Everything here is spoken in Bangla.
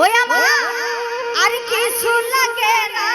ওই আমার আর কিছু লাগে না।